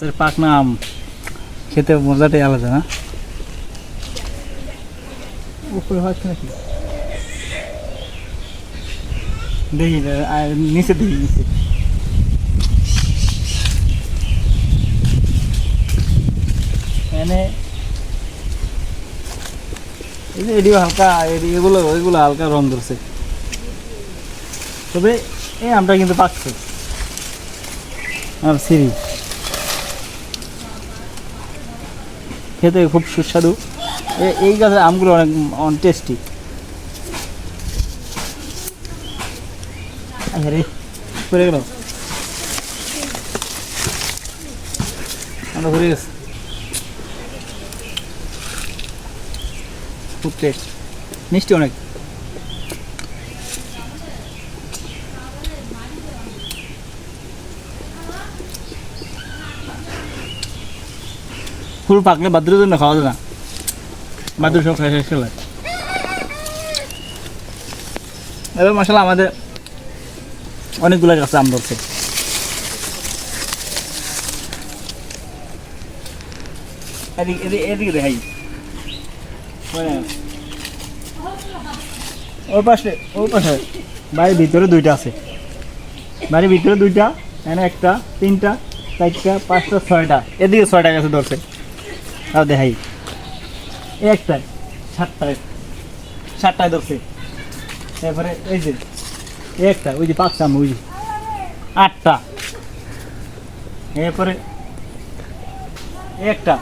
গাছের পাকনা আম খেতে মজাটাই আলাদা না? উপরে হচ্ছে নাকি? দেখি নিচে দেখি নিচে। এনে এদিকে হালকা এগুলো এগুলো হালকা রং ধরছে। তবে এই আমটা কিন্তু পাকছে। আর সিঁড়ি। খেতে খুব সুস্বাদু। এই গাছের আমগুলো অনেক টেস্টি খুব টেস্ট মিষ্টি অনেক। ফুল পাকলে বাদ্রের জন্য খাওয়া যায় না। বাদ্র সব শেষ খেলায় এবার মশলা আমাদের অনেকগুলো গাছে আম ধরছে। দেখাই। ওর পাশে ওর পাশে। বাড়ির ভিতরে দুইটা আছে। বাড়ির ভিতরে দুইটা, এখানে একটা, তিনটা, চারটা, পাঁচটা, ছয়টা। এদিকে ছয়টা গাছে ধরছে। তাও দেখাই। একটায় সাতটায় সাতটায় ধরছে। তারপরে এই যে, একটা, ওই যে পাঁচটা ওই যে আটটা। এরপরে একটা,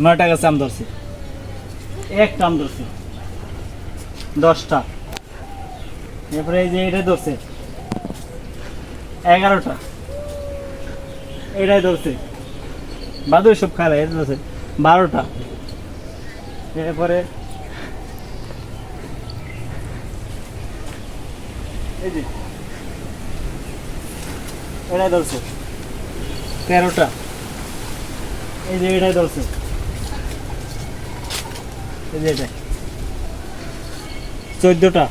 নয়টা গাছে আম ধরছে। একটা আম ধরছে। দশটা। এরপরে এই যে এটা ধরছে। এগারোটা। এটাই ধরছে। বাদুর সব খায় ধরছে বারোটা। এরপরে এটাই ধরছে। তেরোটা। এই যে এটাই ধরছে। এই যে এটাই। চোদ্দটা।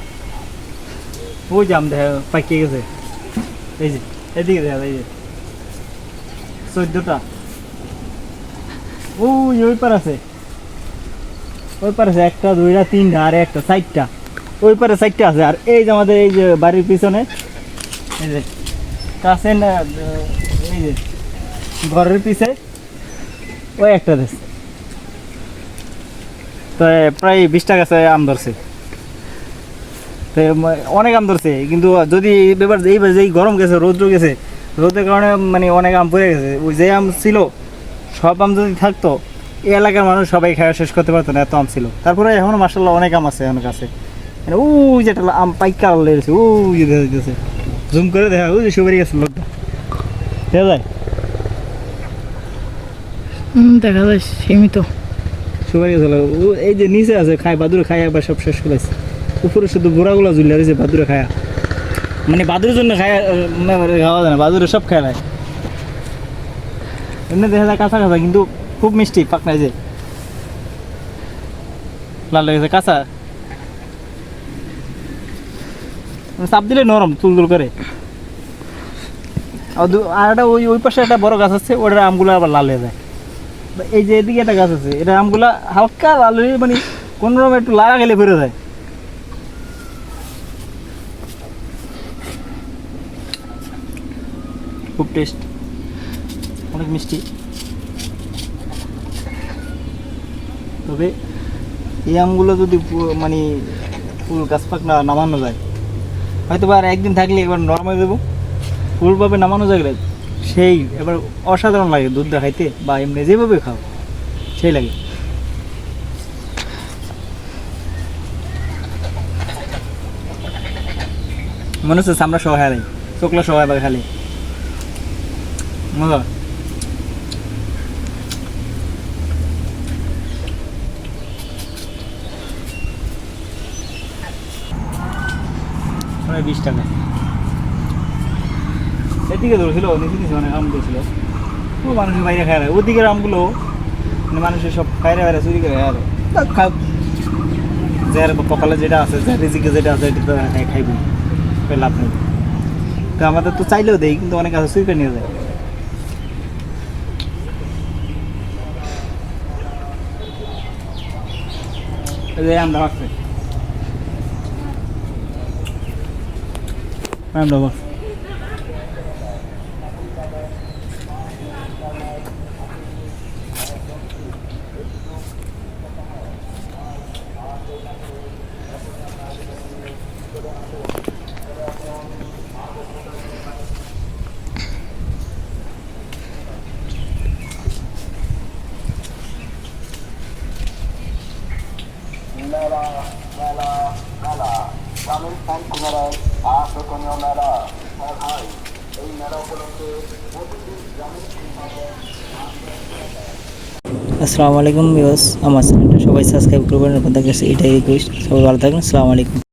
ওই জাম দেখা পাকিয়ে গেছে। এই যে, এদিকে দেখা, এই যে। চোদ্দটা। ওই ওই পার আছে। ওই পার আছে একটা, দুইটা, তিনটা, আর একটা, চারটা। ওই পারে চারটা আছে। আর এই যে আমাদের এই যে বাড়ির পিছনে, এই যে কাছে এই যে ঘরের পিছে, ওই একটা দেশ তো প্রায় বিশটা গাছে আম ধরছে। তো অনেক আম ধরছে। কিন্তু যদি এবার এইবার যেই গরম গেছে, রোদ্র গেছে রোদের কারণে মানে অনেক আম পড়ে গেছে। ওই যে আম ছিল সব আম যদি থাকতো এই এলাকার মানুষ সবাই খাওয়া শেষ করতে পারতো না এত আম ছিল। তারপরে এখন মার্শাল্লাহ অনেক আম আছে এখন কাছে। মানে ওই যেটা আম পাইকার লেগেছে ওই যে দেখা জুম করে দেখা ওই যে সুপারি গেছে লোকটা। দেখা যায়? দেখা যায় সীমিত। সুপারি গেছে ও এই যে নিচে আছে খায় বাদুরে খায় একবার সব শেষ করেছে উপরে শুধু গোড়াগুলো ঝুলে রয়েছে বাদুরে খায়া। মানে বাদুরের জন্য খায় মানে খাওয়া যায় না বাদুরে সব খায় এমনি দেখা যায় কাঁচা কাঁচা, কিন্তু খুব মিষ্টি পাকনায় যে। লাল লেগেছে কাঁচা। মানে চাপ দিলে নরম, তুল তুল করে। আর একটা ওই ওই পাশে একটা বড় গাছ আছে, ওটার আমগুলো আবার লাল হয়ে যায়। এই যে এদিকে একটা গাছ আছে, এটা আমগুলা হালকা লাল হয়ে মানে কোনো রকম একটু লাড়া গেলে ফিরে যায়। খুব টেস্ট অনেক মিষ্টি। তবে এই আমগুলো যদি মানে ফুল গাছ পাক না নামানো যায় হয়তো আর একদিন থাকলে এবার নরম হয়ে দেবো। ফুলভাবে নামানো যায় সেই এবার অসাধারণ লাগে দুধ খাইতে বা এমনি যেভাবে খাও, সেই লাগে। মনে হচ্ছে আমরা সবাই হারাই, চোখলা বা খালি। মজা মানে বিশ টাকা। এদিকে ধরেছিল নিচে নিচে অনেক আম ধরেছিল পুরো মানুষের বাইরে খায় ওদিকের আমগুলো মানে মানুষের সব খাইরে বাইরে চুরি করে আর যার কপালে যেটা আছে, যার রিজিকে যেটা আছে, এটা তো খাইব। লাভ নেই। তো আমাদের তো চাইলেও দেয় কিন্তু অনেক আছে, চুরি করে নিয়ে যায়। এই যে আমরা আসছে em được rồi Hello, hello, hello. Coming from tomorrow. আসসালামু আলাইকুম বিবাস আমার চ্যানেলটা সবাই সাবস্ক্রাইব করবেন, আপনাদের কাছে এটাই রিকোয়েস্ট সবাই ভালো থাকবেন, আসসালামু আলাইকুম।